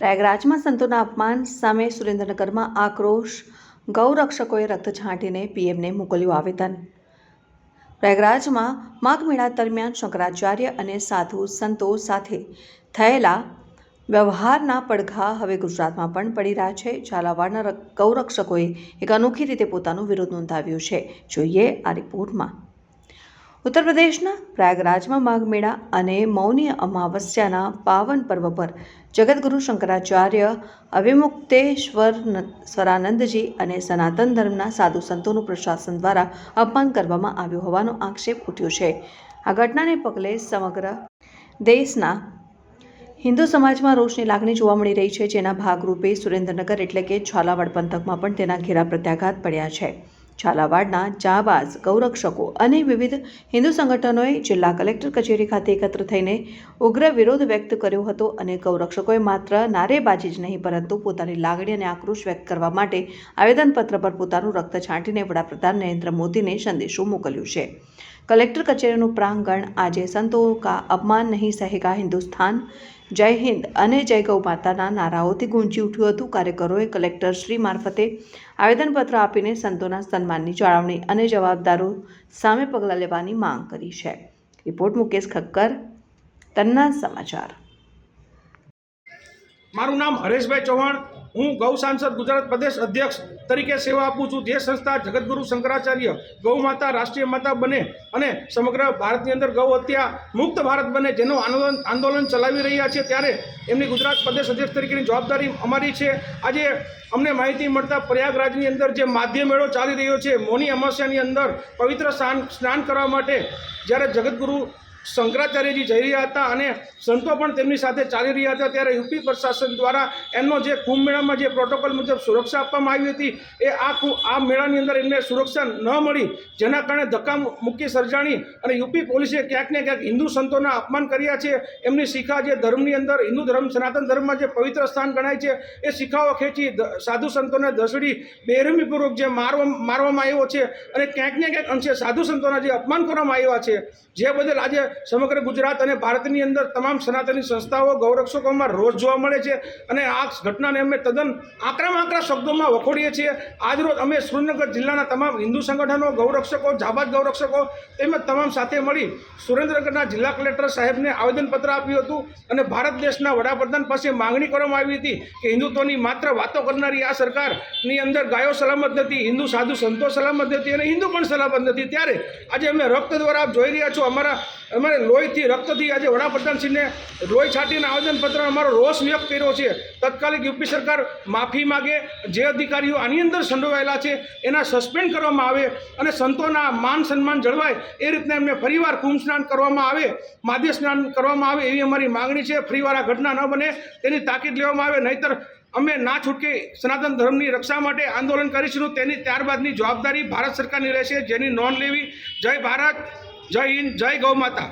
પ્રયાગરાજમાં સંતોના અપમાન સામે સુરેન્દ્રનગરમાં આક્રોશ. ગૌરક્ષકોએ રક્ત છાંટીને પીએમને મોકલ્યું આવેદન. પ્રયાગરાજમાં માઘ મેળા દરમિયાન શંકરાચાર્ય અને સાધુ સંતો સાથે થયેલા વ્યવહારના પડઘા હવે ગુજરાતમાં પણ પડી રહ્યા છે. ઝાલાવાડના ગૌરક્ષકોએ એક અનોખી રીતે પોતાનો વિરોધ નોંધાવ્યો છે. જોઈએ આ રિપોર્ટમાં. ઉત્તર પ્રદેશના પ્રયાગરાજમાં માઘ મેળા અને મૌની અમાવસ્યાના પાવન પર્વ પર જગતગુરુ શંકરાચાર્ય અવિમુક્તેશ્વર સ્વરાનંદજી અને સનાતન ધર્મના સાધુ સંતોનું પ્રશાસન દ્વારા અપમાન કરવામાં આવ્યું હોવાનો આક્ષેપ ઉઠ્યો છે. આ ઘટનાને પગલે સમગ્ર દેશના હિન્દુ સમાજમાં રોષની લાગણી જોવા મળી રહી છે, જેના ભાગરૂપે સુરેન્દ્રનગર એટલે કે ઝાલાવાડ પંથકમાં પણ તેના ઘેરા પ્રત્યાઘાત પડ્યા છે. ઝાલાવાડના ચાબાઝ ગૌરક્ષકો અને વિવિધ હિન્દુ સંગઠનોએ જિલ્લા કલેક્ટર કચેરી ખાતે એકત્ર થઈને ઉગ્ર વિરોધ વ્યક્ત કર્યો હતો અને ગૌરક્ષકોએ માત્ર નારેબાજી જ નહીં, પરંતુ પોતાની લાગણી અને આક્રોશ વ્યક્ત કરવા માટે આવેદનપત્ર પર પોતાનું રક્ત છાંટીને વડાપ્રધાન નરેન્દ્ર મોદીને સંદેશો મોકલ્યો છે. કલેક્ટર કચેરીનું પ્રાંગણ આજે સંતો કા અપમાન નહીં, સહેગા હિન્દુસ્તાન જય હિન્દ અને જય ગૌ માતાના નારાઓથી ગુંજી ઉઠ્યું હતું કાર્યકરોએ કલેક્ટર શ્રી મારફતે આવેદનપત્ર આપીને સંતોના સન્માનની જાળવણી અને જવાબદારો સામે પગલાં લેવાની માંગ કરી છે. રિપોર્ટ મુકેશ ખક્કર, તન્ના સમાચાર. મારું નામ હરેશભાઈ ચૌહાણ, હું ગૌ સાંસદ ગુજરાત પ્રદેશ અધ્યક્ષ તરીકે સેવા આપું છું. જે સંસ્થા જગતગુરુ શંકરાચાર્ય ગૌ માતા, રાષ્ટ્રીય માતા બને અને સમગ્ર ભારતની અંદર ગૌ હત્યા મુક્ત ભારત બને જેનું આંદોલન આંદોલન ચલાવી રહ્યા છે ત્યારે એમની ગુજરાત પ્રદેશ અધ્યક્ષ તરીકેની જવાબદારી અમારી છે. આજે અમને માહિતી મળતા પ્રયાગરાજની અંદર જે માધ્ય મેળો ચાલી રહ્યો છે, મૌની અમાસ્યાની અંદર પવિત્ર સ્નાન સ્નાન કરવા માટે જ્યારે જગતગુરુ શંકરાચાર્યજી જઈ રહ્યા હતા અને સંતો પણ તેમની સાથે ચાલી રહ્યા હતા. ત્યારે યુપી પ્રશાસન દ્વારા એમનો જે કુંભ મેળામાં જે પ્રોટોકોલ મુજબ સુરક્ષા આપવામાં આવી હતી, એ આ આ મેળાની અંદર એમને સુરક્ષા ન મળી, જેના કારણે ધક્કા મુક્કી સર્જાણી અને યુપી પોલીસે ક્યાંક ને ક્યાંક હિન્દુ સંતોના અપમાન કર્યા છે. એમની શિખા જે ધર્મની અંદર, હિન્દુ ધર્મ, સનાતન ધર્મમાં જે પવિત્ર સ્થાન ગણાય છે, એ શિખાઓ ખેંચી સાધુ સંતોને દસડી બેરમીપૂર્વક જે મારવા, મારવામાં આવ્યો છે અને ક્યાંક ને ક્યાંક અંશે સાધુ સંતોના જે અપમાન કરવામાં આવ્યા છે, જે બદલ આજે સમગ્ર ગુજરાત અને ભારતની અંદર તમામ સનાતની સંસ્થાઓ, ગૌરક્ષકોમાં રોજ જોવા મળે છે અને આ ઘટનાને અમે તદ્દન આકરામાં આકરા શબ્દોમાં વખોડીએ છીએ. આજરોજ અમે સુરેન્દ્રનગર જિલ્લાના તમામ હિન્દુ સંગઠનો, ગૌરક્ષકો, જાબાદ ગૌરક્ષકો તેમજ તમામ સાથે મળી સુરેન્દ્રનગરના જિલ્લા કલેક્ટર સાહેબને આવેદનપત્ર આપ્યું હતું અને ભારત દેશના વડાપ્રધાન પાસે માંગણી કરવામાં આવી હતી કે હિન્દુત્વની માત્ર વાતો કરનારી આ સરકારની અંદર ગાયો સલામત નથી, હિન્દુ, સાધુ સંતો સલામત નથી અને હિન્દુ પણ સલામત નથી. ત્યારે આજે અમે રક્ત દ્વારા જોઈ રહ્યા છો. અમારા અમારે લોહીથી, રક્તથી આજે વડાપ્રધાનશ્રીને લોહી છાંટીને આવેદનપત્ર અમારો રોષ વ્યક્ત કર્યો છે. તત્કાલિક યુપી સરકાર માફી માગે, જે અધિકારીઓ આની અંદર સંડોવાયેલા છે, એના સસ્પેન્ડ કરવામાં આવે અને સંતોના માન સન્માન જળવાય એ રીતના એમને ફરીવાર કુંભ સ્નાન કરવામાં આવે, માધ્ય સ્નાન કરવામાં આવે એવી અમારી માગણી છે. ફરીવાર આ ઘટના ન બને, તેની તાકીદ લેવામાં આવે, નહીતર અમે ના છૂટકે સનાતન ધર્મની રક્ષા માટે આંદોલન કરીશું. તેની ત્યારબાદની જવાબદારી ભારત સરકારની રહેશે. જેની નોંધ લેવી. જય ભારત. જય હિન્દ જય ગૌ માતા.